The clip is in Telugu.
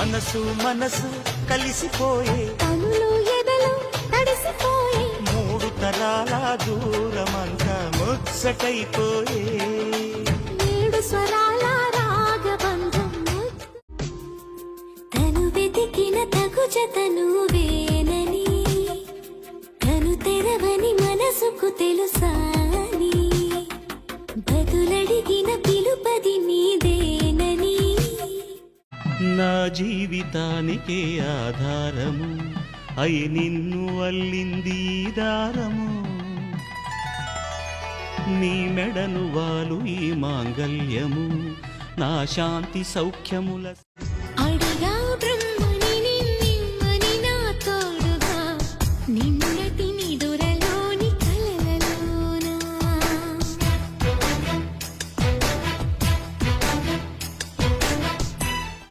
మనసు మనసు కలిసిపోయే. కనులు ఎదలు తడిసిపోయి. మూడు తరాల దూరమంతా ముచ్చటైపోయే. ఏడు స్వరాల రాగబంధం తను వెతికిన తగు జతను వేనని కను తెరవని మనసుకు తెలుసాని. బదులడిగిన పిలుపది నీదేనని నా జీవితానికే ఆధారము. అయి నిన్ను అల్లింది దారము. నీ మెడను వాలు ఈ మాంగల్యము. నా శాంతి సౌఖ్యముల